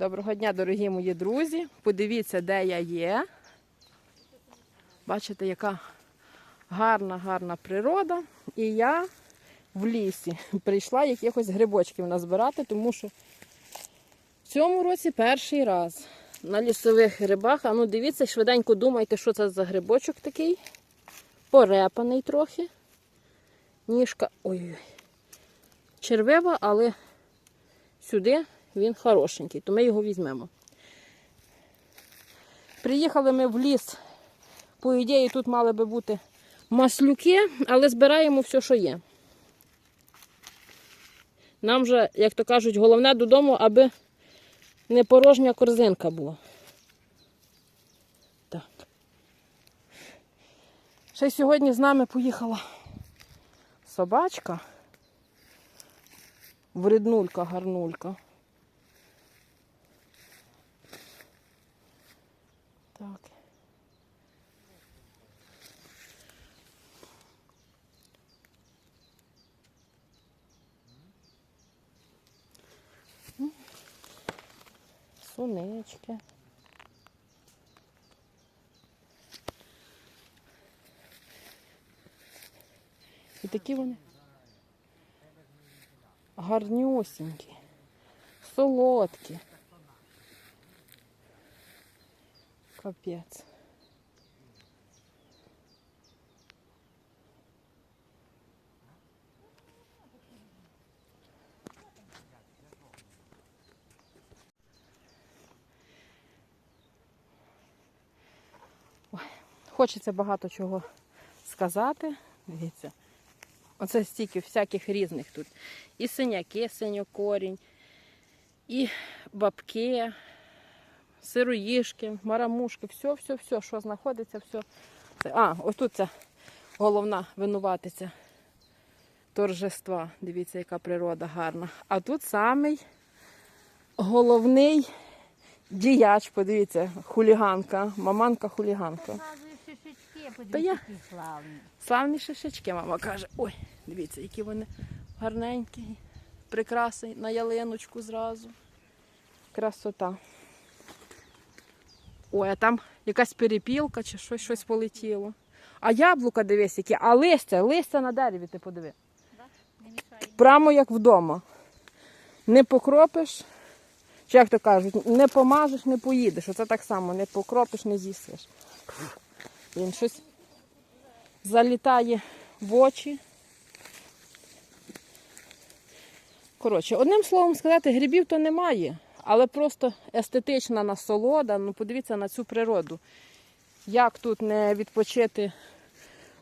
Доброго дня, дорогі мої друзі. Подивіться, де я є. Бачите, яка гарна, гарна природа. І я в лісі прийшла якихось грибочків назбирати, тому що в цьому році перший раз на лісових грибах. А ну дивіться, швиденько думайте, що це за грибочок такий. Порепаний трохи. Ніжка. Ой-ой. Червива, але сюди він хорошенький, то ми його візьмемо. Приїхали ми в ліс. По ідеї, тут мали би бути маслюки, але збираємо все, що є. Нам же, як то кажуть, головне додому, аби не порожня корзинка була. Так. Ще сьогодні з нами поїхала собачка. Вреднулька, гарнулька. Так. М. Сунечки. І такі вони гарнюсінькі, солодкі. Капець. Хочеться багато чого сказати. Дивіться. Оце стільки всяких різних тут. І синяки, синьокорінь, і бабки, сироїшки, марамушки, все, все, все, що знаходиться, все. А, ось тут ця головна винуватиця торжества. Дивіться, яка природа гарна. А тут самий головний діяч, подивіться, хуліганка, маманка хуліганка. Показує шишечки, Та я- славні. Славні шишечки, мама каже. Ой, дивіться, які вони гарненькі, прикраси на ялиночку зразу. Красота. Ой, а там якась перепілка чи щось, щось полетіло. А яблука дивись, які, а листя, листя на дереві, ти подиви. Прямо як вдома. Не покропиш, чи як то кажуть, не помажеш, не поїдеш. Оце так само, не покропиш, не з'їсиш. Він щось залітає в очі. Коротше, одним словом сказати, грибів то немає, але просто естетична насолода. Ну, подивіться на цю природу. Як тут не відпочити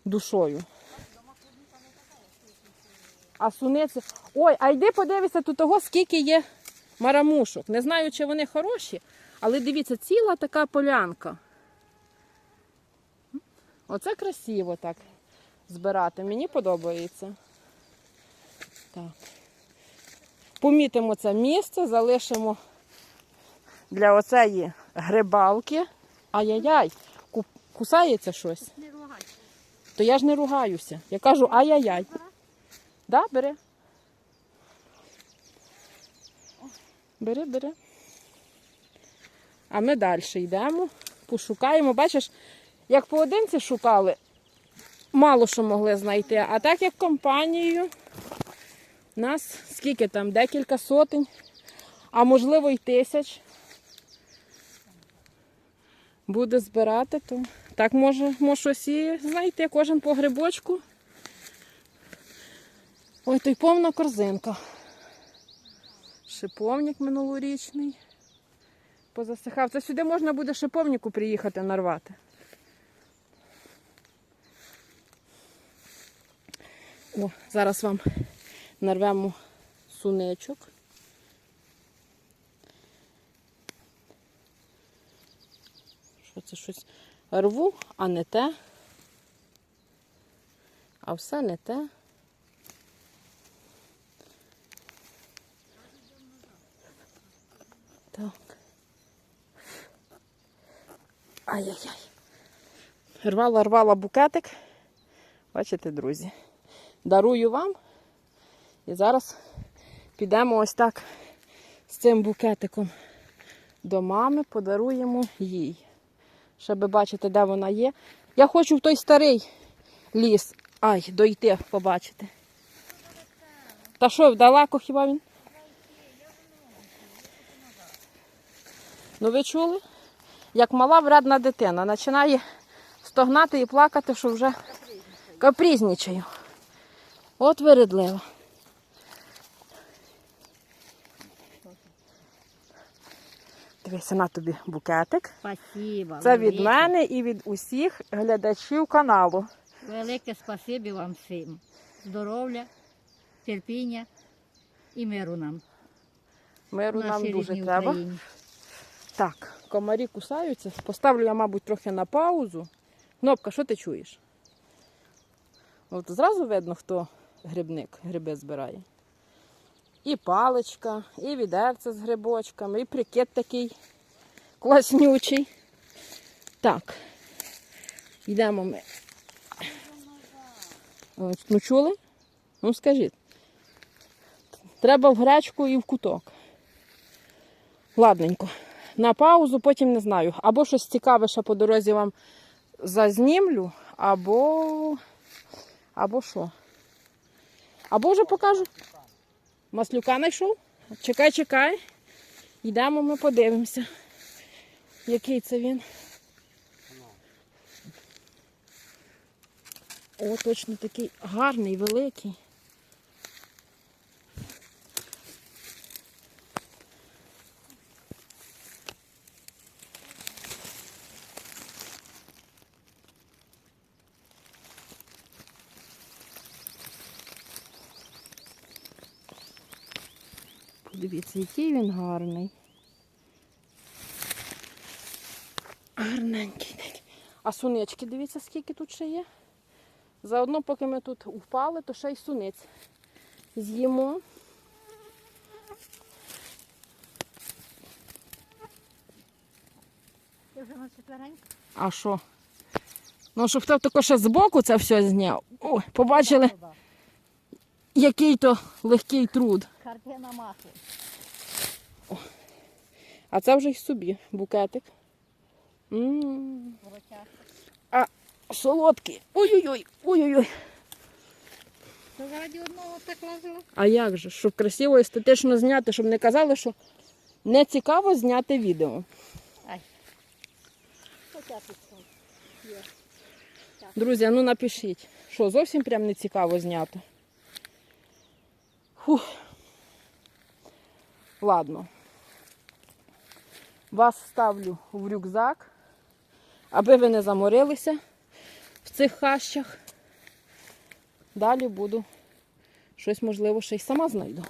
душою. А суниці. Ой, а йди подивися тут того, скільки є марамушок. Не знаю, чи вони хороші, але дивіться, ціла така полянка. Оце красиво так збирати. Мені подобається. Так. Помітимо це місце, залишимо для оцеї грибалки. Ай-яй-яй, кусається щось. Не ругай. То я ж не ругаюся. Я кажу ай-яй-яй. Да, бери. Бери, бери. А ми далі йдемо, пошукаємо. Бачиш, як поодинці шукали, мало що могли знайти. А так як компанією, нас скільки там, декілька сотень, а можливо й тисяч. Буде збирати, то так може, може щось і знайти кожен по грибочку. Ой, то й повна корзинка. Шиповник минулорічний. Позасихав. Це сюди можна буде шиповнику приїхати нарвати. О, зараз вам нарвемо сунечок. Це щось рву, а не те. А все не те. Так. Ай-яй-яй. Рвала, рвала букетик. Бачите, друзі. Дарую вам. І зараз підемо ось так з цим букетиком до мами, подаруємо їй. Щоб бачити, де вона є. Я хочу в той старий ліс. Ай, дойти, побачити. Та що, далеко хіба він? Ну ви чули? Як мала вредна дитина, починає стогнати і плакати, що вже капризнічаю. От виредлива. Дивися на тобі букетик. Спасибо. Це від велике. мене і від усіх глядачів каналу. Велике спасибі вам всім. Здоров'я, терпіння і миру нам. Миру нам дуже треба. Україні. Так, комарі кусаються. Поставлю я, мабуть, трохи на паузу. Кнопка, що ти чуєш? От зразу видно, хто грибник, гриби збирає. І паличка, і відерце з грибочками, і прикид такий класнючий. Так, йдемо ми. Ну чули? Ну скажіть. Треба в гречку і в куток. Ладненько. На паузу, потім не знаю. Або щось цікаве ще по дорозі вам зазнімлю, або. Або що. Або вже покажу. Маслюка знайшов? Чекай, чекай. Йдемо, ми подивимося. Який це він? О, точно такий гарний, великий. Подивіться, який він гарний. Гарненький. А сунички, дивіться, скільки тут ще є. Заодно, поки ми тут впали, то ще й суниць з'їмо. А що? Ну, щоб хто тако ще збоку це все зняв. Ой, побачили, який то легкий труд. Картина махи. А це вже й собі букетик. М, Волоча. Солодкий. Ой-ой-ой, ой-ой-ой. Заради одного так лазила? А як же? Щоб красиво естетично зняти, щоб не казали, що не цікаво зняти відео. Ай. Друзі, ну напишіть, що зовсім прям не цікаво зняти. Фух. Ладно. Вас ставлю в рюкзак, аби ви не заморилися в цих хащах. Далі буду щось, можливо, ще й сама знайду.